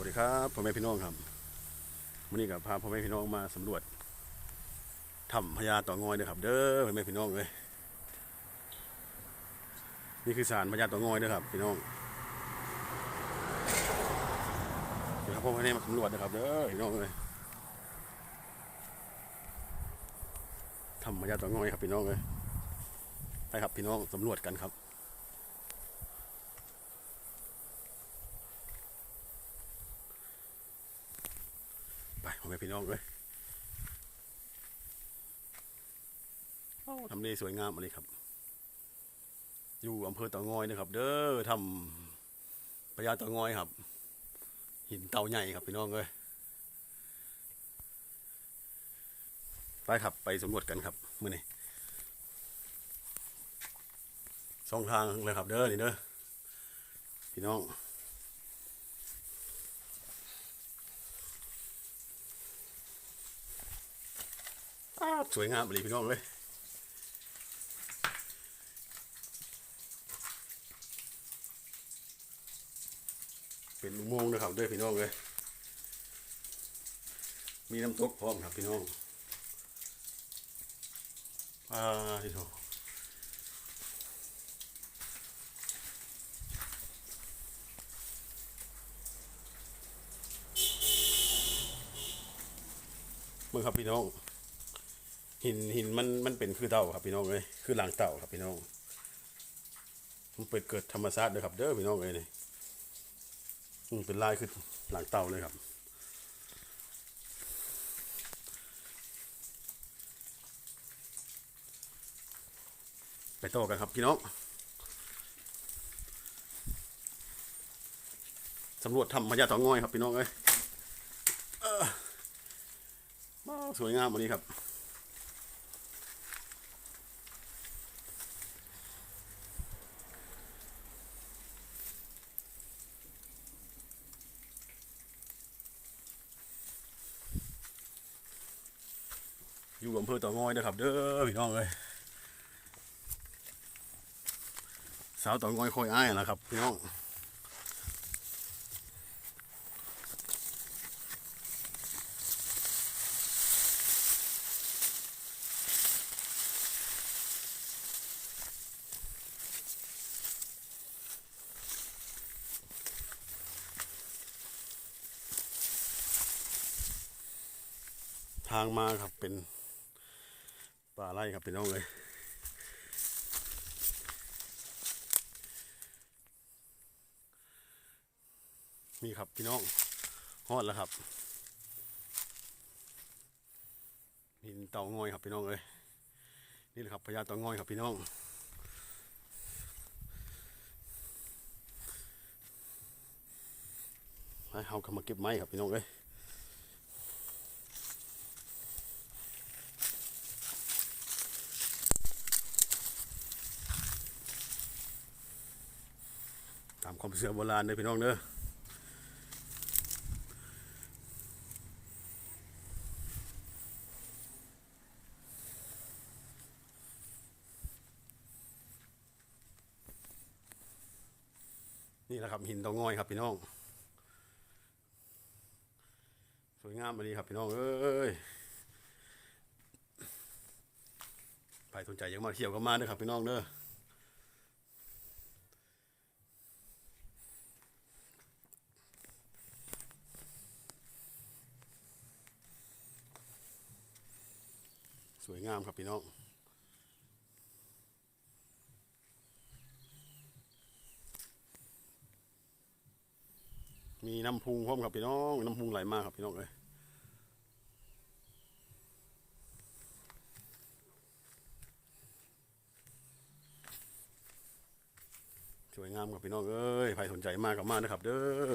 วัสดีครับพ่อแม่พี่น้องครับวันนี้กับพาพ่อแม่พี่น้องมาสำรวจถ้ำพญาต่องอยนะครับ เด้อพ่อแม่พี่น้องเลยนี่คือสารพญาต่องอยนะครับ พี่น้องเดี๋ยวครับพ่อแม่มาสำรวจนะครับเด้อพี่น้องเลยถ้ำพญาต่องอยครับพี่น้องเลยไปครับพี่น้องสำรวจกันครับ ไปพ่อ แม่พี่น้องเลยโอ้ทำเลสวยงามอันนี้ครับ อยู่อำเภอเต่างอยนะครับ เด้อทำพญาเต่างอยครับ หินเต่าใหญ่ครับพี่น้องเลยไปครับไปสำรวจกันครับมื่อนี้สองทางเลยครับ เด้อนี่เด้อพี่น้อง สวยงามเลยพี่น้องเลยเป็นอุโมงค์นะครับด้วยพี่น้องเลยมีน้ำตกพร้อมครับพี่น้องอ่าที่โถเมื่อครับพี่น้อง หินหินมันมันเป็นคือเต่าครับพี่น้องเลยคือหลังเต่าครับพี่น้องมันเปิดเกิดธรรมชาติเลยครับ เด้อพี่น้องเลยนี่อืมเป็นลายคือหลังเต่าเลยครับไปต่อกันครับพี่น้องสำรวจทำพญาเต่างอยครับพี่น้องเอ้ยเออว้าสวยงามวันนี้ครับ อยู่อำเภอเต่องอยนะครับ เด้อพี่น้องเลยสาวเต่องอยคอยอ้ายนะครับพี่น้องทางมาครับเป็น ป่าไร่ครับพี่น้องเลยนี่ครับพี่น้องฮอดแล้วครับหินเต่างอยครับพี่น้องเลยนี่แหละครับพญาเต่างอยครับพี่น้องให้เฮาเข้ามาเก็บไม้ครับพี่น้องเลยามความเชื่อโบราณเลยพี่น้องเด้อนี่แหละครับหินเตองอยครับพี่น้อง สวยงามเลยครับพี่น้องเอ้ยใครสนใจอยากมาเที่ยวก็มาเด้อครับพี่น้องเด้อ สวยงามครับพี่น้องมีน้ำพุงพร้อมครับพี่น้องน้ำพุงไหลมากครับพี่น้องเลยสวยงามครับพี่น้องเอ้ยใครสนใจมากกับมากนะครับ เด้อ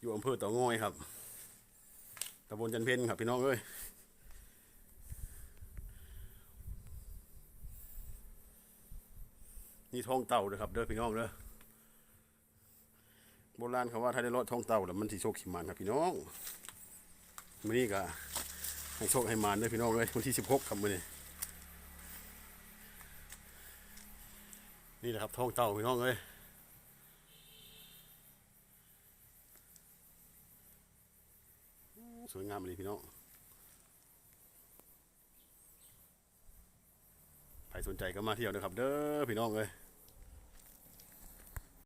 อยู่อำเภอเต่องอยครับตำบลจันเพนครับพี่น้องเอ้ย นี่ท้องเต่าเลยครับเด้อพี่น้องเด้อโบราณเขาว่าถ้าได้รอดท้องเต่าแล้วมันสิโชคขิมานครับพี่น้องมื้อนี้ก็ให้โชคให้มานเด้อพี่น้องเลยวันที่16ครับมื้อนี้นี่แหละครับท้องเต่าพี่น้องเอ้ยสวยงามเลยพี่น้อง ใครสนใจก็มาเที่ยวนะครับ เด้อพี่น้องเลย